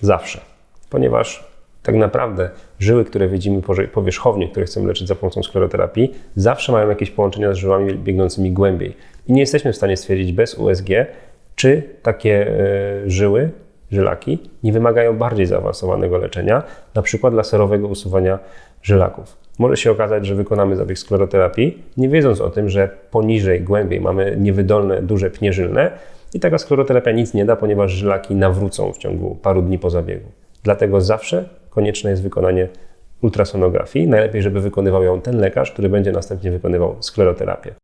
Zawsze. Ponieważ tak naprawdę żyły, które widzimy powierzchownie, które chcemy leczyć za pomocą skleroterapii, zawsze mają jakieś połączenia z żyłami biegnącymi głębiej. I nie jesteśmy w stanie stwierdzić bez USG, czy takie e, żyły, żylaki, nie wymagają bardziej zaawansowanego leczenia, na przykład laserowego usuwania żylaków. Może się okazać, że wykonamy zabieg skleroterapii, nie wiedząc o tym, że poniżej, głębiej mamy niewydolne, duże pnie żylne i taka skleroterapia nic nie da, ponieważ żylaki nawrócą w ciągu paru dni po zabiegu. Dlatego zawsze konieczne jest wykonanie ultrasonografii. Najlepiej, żeby wykonywał ją ten lekarz, który będzie następnie wykonywał skleroterapię.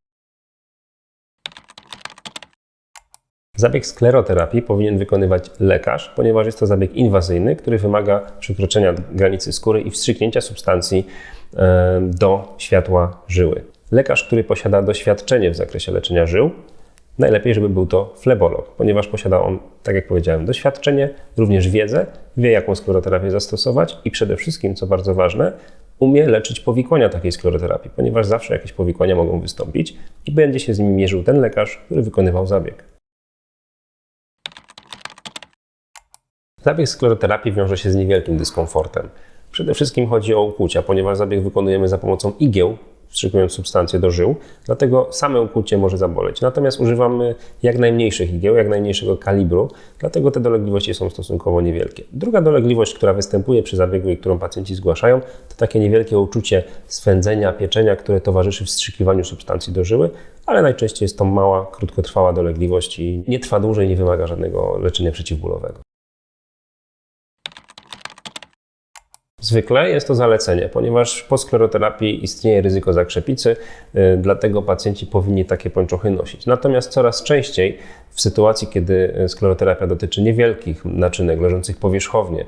Zabieg skleroterapii powinien wykonywać lekarz, ponieważ jest to zabieg inwazyjny, który wymaga przekroczenia granicy skóry i wstrzyknięcia substancji e, do światła żyły. Lekarz, który posiada doświadczenie w zakresie leczenia żył, najlepiej, żeby był to flebolog, ponieważ posiada on, tak jak powiedziałem, doświadczenie, również wiedzę, wie jaką skleroterapię zastosować i przede wszystkim, co bardzo ważne, umie leczyć powikłania takiej skleroterapii, ponieważ zawsze jakieś powikłania mogą wystąpić i będzie się z nimi mierzył ten lekarz, który wykonywał zabieg. Zabieg skleroterapii wiąże się z niewielkim dyskomfortem. Przede wszystkim chodzi o ukłucia, ponieważ zabieg wykonujemy za pomocą igieł, wstrzykując substancję do żył, dlatego same ukłucie może zaboleć. Natomiast używamy jak najmniejszych igieł, jak najmniejszego kalibru, dlatego te dolegliwości są stosunkowo niewielkie. Druga dolegliwość, która występuje przy zabiegu i którą pacjenci zgłaszają, to takie niewielkie uczucie swędzenia, pieczenia, które towarzyszy wstrzykiwaniu substancji do żyły, ale najczęściej jest to mała, krótkotrwała dolegliwość i nie trwa dłużej, nie wymaga żadnego leczenia przeciwbólowego. Zwykle jest to zalecenie, ponieważ po skleroterapii istnieje ryzyko zakrzepicy, y, dlatego pacjenci powinni takie pończochy nosić. Natomiast coraz częściej w sytuacji, kiedy skleroterapia dotyczy niewielkich naczynek leżących powierzchownie,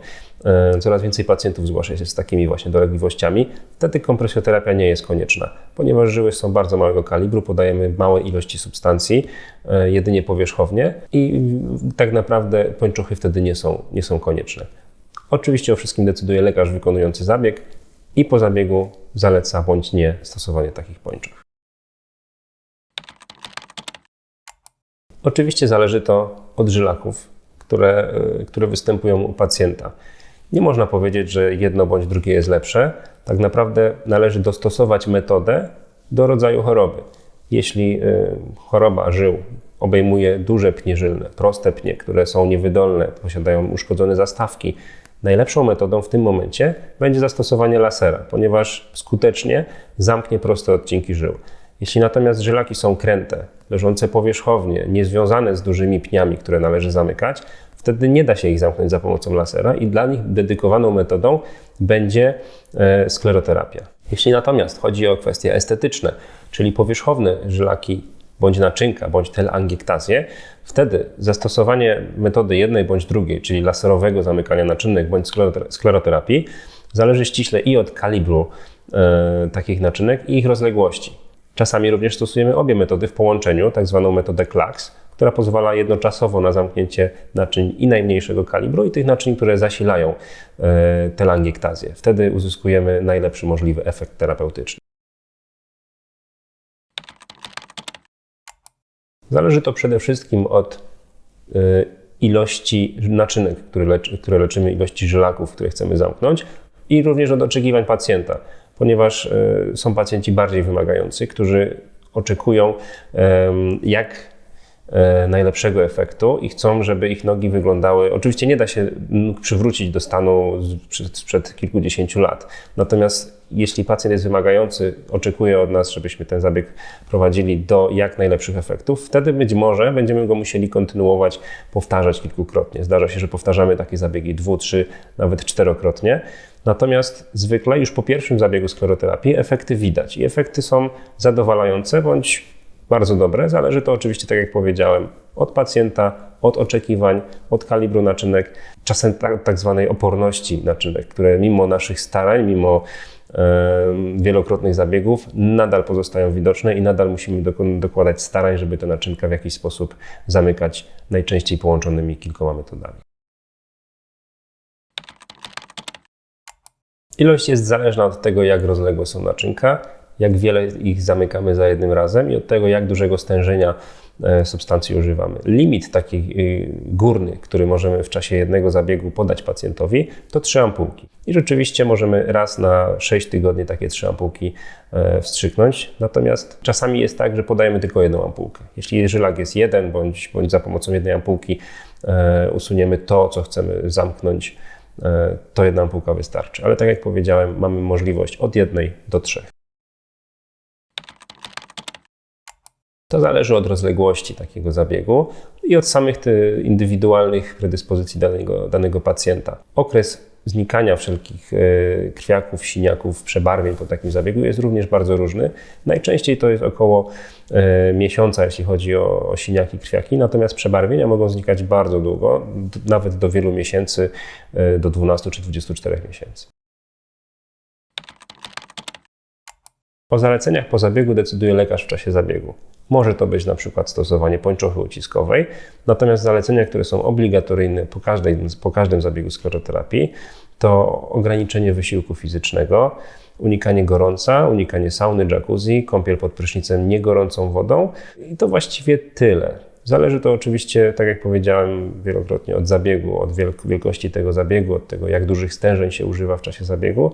y, coraz więcej pacjentów zgłasza się z takimi właśnie dolegliwościami, wtedy kompresjoterapia nie jest konieczna, ponieważ żyły są bardzo małego kalibru, podajemy małe ilości substancji, y, jedynie powierzchownie i tak naprawdę pończochy wtedy nie są, nie są konieczne. Oczywiście o wszystkim decyduje lekarz wykonujący zabieg i po zabiegu zaleca bądź nie stosowanie takich pończych. Oczywiście zależy to od żylaków, które, które występują u pacjenta. Nie można powiedzieć, że jedno bądź drugie jest lepsze. Tak naprawdę należy dostosować metodę do rodzaju choroby. Jeśli y, choroba żył obejmuje duże pnie żylne, proste pnie, które są niewydolne, posiadają uszkodzone zastawki, Najlepszą metodą w tym momencie będzie zastosowanie lasera, ponieważ skutecznie zamknie proste odcinki żył. Jeśli natomiast żylaki są kręte, leżące powierzchownie, niezwiązane z dużymi pniami, które należy zamykać, wtedy nie da się ich zamknąć za pomocą lasera i dla nich dedykowaną metodą będzie e, skleroterapia. Jeśli natomiast chodzi o kwestie estetyczne, czyli powierzchowne żylaki bądź naczynka, bądź telangiektazję, wtedy zastosowanie metody jednej bądź drugiej, czyli laserowego zamykania naczynek bądź skleroterapii, zależy ściśle i od kalibru e, takich naczynek i ich rozległości. Czasami również stosujemy obie metody w połączeniu, tak zwaną metodę CLACS, która pozwala jednoczasowo na zamknięcie naczyń i najmniejszego kalibru i tych naczyń, które zasilają e. Wtedy uzyskujemy najlepszy możliwy efekt terapeutyczny. Zależy to przede wszystkim od y, ilości naczynek, które, leczy, które leczymy, ilości żylaków, które chcemy zamknąć i również od oczekiwań pacjenta, ponieważ y, są pacjenci bardziej wymagający, którzy oczekują jak najlepszego efektu i chcą, żeby ich nogi wyglądały. Oczywiście nie da się przywrócić do stanu sprzed kilkudziesięciu lat. Natomiast jeśli pacjent jest wymagający, oczekuje od nas, żebyśmy ten zabieg prowadzili do jak najlepszych efektów, wtedy być może będziemy go musieli kontynuować, powtarzać kilkukrotnie. Zdarza się, że powtarzamy takie zabiegi dwu, trzy, nawet czterokrotnie. Natomiast zwykle już po pierwszym zabiegu skleroterapii efekty widać i efekty są zadowalające bądź bardzo dobre. Zależy to oczywiście, tak jak powiedziałem, od pacjenta, od oczekiwań, od kalibru naczynek, czasem tak, tak zwanej oporności naczynek, które mimo naszych starań, mimo wielokrotnych zabiegów nadal pozostają widoczne i nadal musimy dokładać starań, żeby te naczynka w jakiś sposób zamykać najczęściej połączonymi kilkoma metodami. Ilość jest zależna od tego, jak rozległe są naczynka, jak wiele ich zamykamy za jednym razem i od tego, jak dużego stężenia e, substancji używamy. Limit taki y, górny, który możemy w czasie jednego zabiegu podać pacjentowi, to 3 ampułki. I rzeczywiście możemy raz na 6 tygodni takie 3 ampułki e, wstrzyknąć. Natomiast czasami jest tak, że podajemy tylko jedną ampułkę. Jeśli żylak jest jeden, bądź, bądź za pomocą jednej ampułki e, usuniemy to, co chcemy zamknąć, to jedna ampułka wystarczy. Ale tak jak powiedziałem, mamy możliwość od jednej do trzech. To zależy od rozległości takiego zabiegu i od samych indywidualnych predyspozycji danego, danego pacjenta. Okres znikania wszelkich e, krwiaków, siniaków, przebarwień po takim zabiegu jest również bardzo różny. Najczęściej to jest około e, miesiąca, jeśli chodzi o, o siniaki, krwiaki, natomiast przebarwienia mogą znikać bardzo długo, nawet do wielu miesięcy, e, do 12 czy 24 miesięcy. O zaleceniach po zabiegu decyduje lekarz w czasie zabiegu. Może to być na przykład stosowanie pończochy uciskowej, natomiast zalecenia, które są obligatoryjne po, każdej, po każdym zabiegu skleroterapii, to ograniczenie wysiłku fizycznego, unikanie gorąca, unikanie sauny, jacuzzi, kąpiel pod prysznicem niegorącą wodą i to właściwie tyle. Zależy to oczywiście, tak jak powiedziałem wielokrotnie, od zabiegu, od wielkości tego zabiegu, od tego, jak dużych stężeń się używa w czasie zabiegu.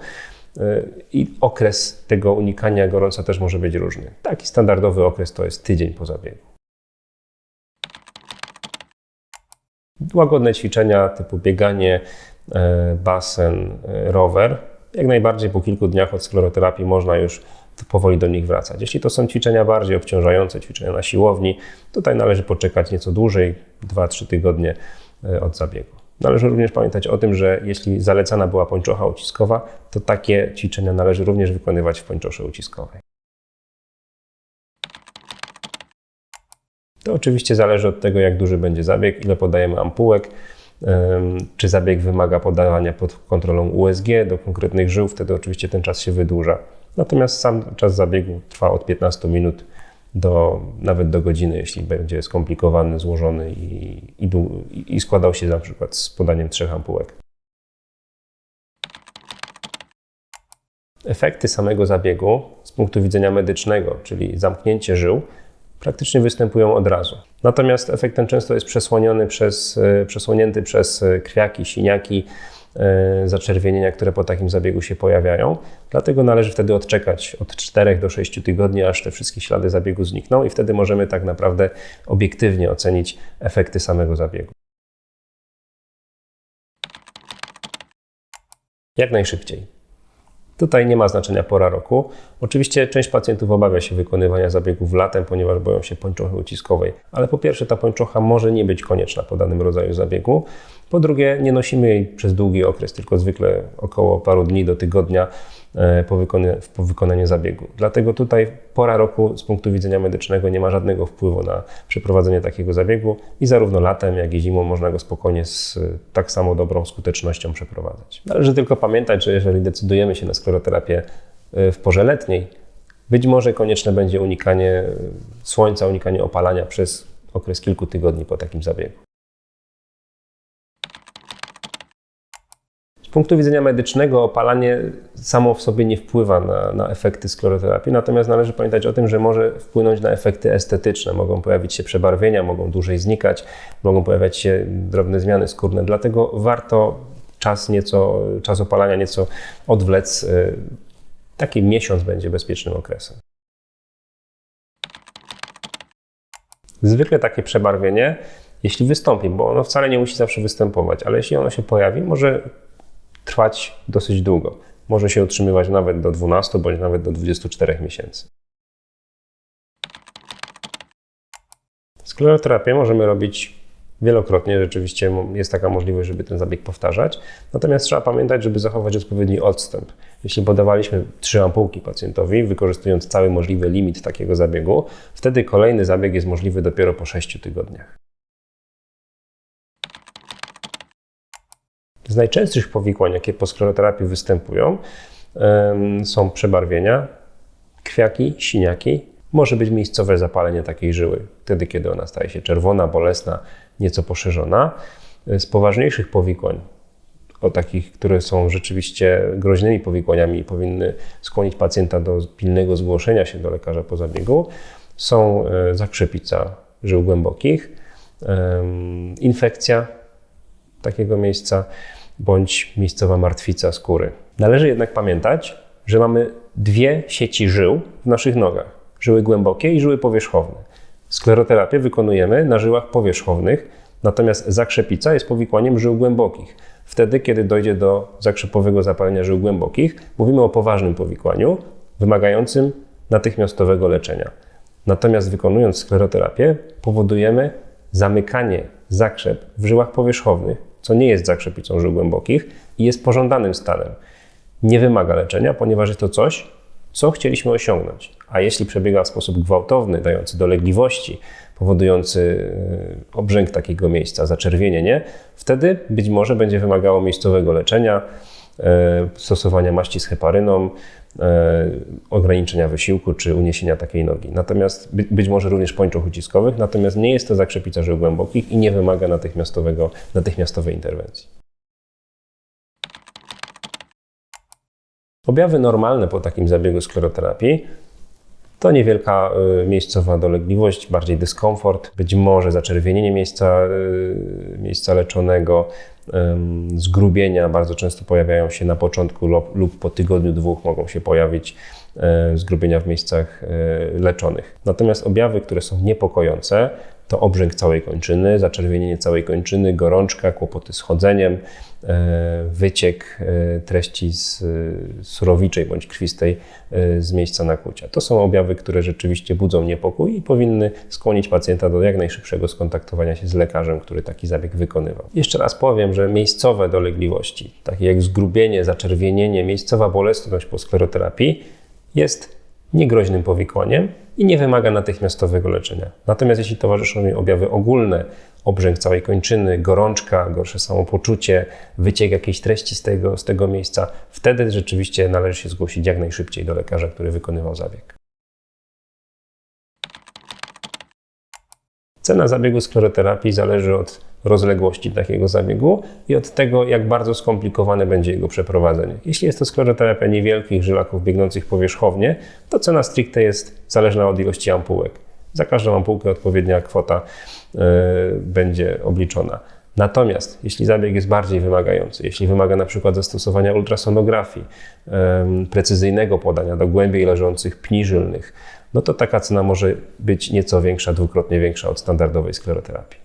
I okres tego unikania gorąca też może być różny. Taki standardowy okres to jest tydzień po zabiegu. Łagodne ćwiczenia typu bieganie, e, basen, e, rower. Jak najbardziej po kilku dniach od skleroterapii można już powoli do nich wracać. Jeśli to są ćwiczenia bardziej obciążające, ćwiczenia na siłowni, tutaj należy poczekać nieco dłużej, 2-3 tygodnie e, od zabiegu. Należy również pamiętać o tym, że jeśli zalecana była pończocha uciskowa, to takie ćwiczenia należy również wykonywać w pończosze uciskowej. To oczywiście zależy od tego, jak duży będzie zabieg, ile podajemy ampułek, czy zabieg wymaga podawania pod kontrolą USG do konkretnych żył, wtedy oczywiście ten czas się wydłuża. Natomiast sam czas zabiegu trwa od 15 minut do, nawet do godziny, jeśli będzie skomplikowany, złożony i, i, i składał się na przykład z podaniem trzech ampułek. Efekty samego zabiegu z punktu widzenia medycznego, czyli zamknięcie żył, praktycznie występują od razu. Natomiast efekt ten często jest przesłoniony przez, e, przesłonięty przez e, krwiaki, siniaki, zaczerwienienia, które po takim zabiegu się pojawiają. Dlatego należy wtedy odczekać od 4 do 6 tygodni, aż te wszystkie ślady zabiegu znikną, i wtedy możemy tak naprawdę obiektywnie ocenić efekty samego zabiegu. Jak najszybciej. Tutaj nie ma znaczenia pora roku. Oczywiście część pacjentów obawia się wykonywania zabiegów latem, ponieważ boją się pończochy uciskowej. Ale po pierwsze, ta pończocha może nie być konieczna po danym rodzaju zabiegu. Po drugie, nie nosimy jej przez długi okres, tylko zwykle około paru dni do tygodnia po, wykony, po wykonaniu zabiegu. Dlatego tutaj pora roku z punktu widzenia medycznego nie ma żadnego wpływu na przeprowadzenie takiego zabiegu i zarówno latem, jak i zimą można go spokojnie z tak samo dobrą skutecznością przeprowadzać. Należy tylko pamiętać, że jeżeli decydujemy się na skleroterapię e, w porze letniej, być może konieczne będzie unikanie słońca, unikanie opalania przez okres kilku tygodni po takim zabiegu. Punktu widzenia medycznego opalanie samo w sobie nie wpływa na, na, efekty skleroterapii, natomiast należy pamiętać o tym, że może wpłynąć na efekty estetyczne. Mogą pojawić się przebarwienia, mogą dłużej znikać, mogą pojawiać się drobne zmiany skórne, dlatego warto czas, nieco, czas opalania nieco odwlec. Y, taki miesiąc będzie bezpiecznym okresem. Zwykle takie przebarwienie, jeśli wystąpi, bo ono wcale nie musi zawsze występować, ale jeśli ono się pojawi, może trwać dosyć długo. Może się utrzymywać nawet do 12 bądź nawet do 24 miesięcy. Skleroterapię możemy robić wielokrotnie, rzeczywiście jest taka możliwość, żeby ten zabieg powtarzać. Natomiast trzeba pamiętać, żeby zachować odpowiedni odstęp. Jeśli podawaliśmy trzy ampułki pacjentowi, wykorzystując cały możliwy limit takiego zabiegu, wtedy kolejny zabieg jest możliwy dopiero po 6 tygodniach. Z najczęstszych powikłań, jakie po skleroterapii występują, są przebarwienia, krwiaki, siniaki. Może być miejscowe zapalenie takiej żyły, wtedy kiedy ona staje się czerwona, bolesna, nieco poszerzona. Z poważniejszych powikłań, o takich, które są rzeczywiście groźnymi powikłaniami i powinny skłonić pacjenta do pilnego zgłoszenia się do lekarza po zabiegu, są e, zakrzepica żył głębokich, infekcja takiego miejsca bądź miejscowa martwica skóry. Należy jednak pamiętać, że mamy dwie sieci żył w naszych nogach: żyły głębokie i żyły powierzchowne. Skleroterapię wykonujemy na żyłach powierzchownych, natomiast zakrzepica jest powikłaniem żył głębokich. Wtedy, kiedy dojdzie do zakrzepowego zapalenia żył głębokich, mówimy o poważnym powikłaniu wymagającym natychmiastowego leczenia. Natomiast wykonując skleroterapię, powodujemy zamykanie zakrzep w żyłach powierzchownych, co nie jest zakrzepicą żył głębokich i jest pożądanym stanem. Nie wymaga leczenia, ponieważ jest to coś, co chcieliśmy osiągnąć. A jeśli przebiega w sposób gwałtowny, dający dolegliwości, powodujący y, obrzęk takiego miejsca, zaczerwienienie, wtedy być może będzie wymagało miejscowego leczenia, e, stosowania maści z heparyną, e, ograniczenia wysiłku czy uniesienia takiej nogi. Natomiast by, być może również pończoch uciskowych, natomiast nie jest to zakrzepica żył głębokich i nie wymaga natychmiastowego, natychmiastowej interwencji. Objawy normalne po takim zabiegu skleroterapii to niewielka y, miejscowa dolegliwość, bardziej dyskomfort, być może zaczerwienienie miejsca, y, miejsca leczonego, zgrubienia bardzo często pojawiają się na początku lub, po tygodniu, dwóch mogą się pojawić y, zgrubienia w miejscach y, leczonych. Natomiast objawy, które są niepokojące, to obrzęk całej kończyny, zaczerwienienie całej kończyny, gorączka, kłopoty z chodzeniem, e, wyciek e, treści z e, surowiczej bądź krwistej z miejsca nakłucia. To są objawy, które rzeczywiście budzą niepokój i powinny skłonić pacjenta do jak najszybszego skontaktowania się z lekarzem, który taki zabieg wykonywał. Jeszcze raz powiem, że miejscowe dolegliwości, takie jak zgrubienie, zaczerwienienie, miejscowa bolesność po skleroterapii jest niegroźnym powikłaniem i nie wymaga natychmiastowego leczenia. Natomiast jeśli towarzyszą jej objawy ogólne, obrzęk całej kończyny, gorączka, gorsze samopoczucie, wyciek jakiejś treści z tego, z tego miejsca, wtedy rzeczywiście należy się zgłosić jak najszybciej do lekarza, który wykonywał zabieg. Cena zabiegu skleroterapii zależy od rozległości takiego zabiegu i od tego, jak bardzo skomplikowane będzie jego przeprowadzenie. Jeśli jest to skleroterapia niewielkich żylaków biegnących powierzchownie, to cena stricte jest zależna od ilości ampułek. Za każdą ampułkę odpowiednia kwota y, będzie obliczona. Natomiast jeśli zabieg jest bardziej wymagający, jeśli wymaga na przykład zastosowania ultrasonografii, precyzyjnego podania do głębiej leżących pni żylnych, no to taka cena może być nieco większa, dwukrotnie większa od standardowej skleroterapii.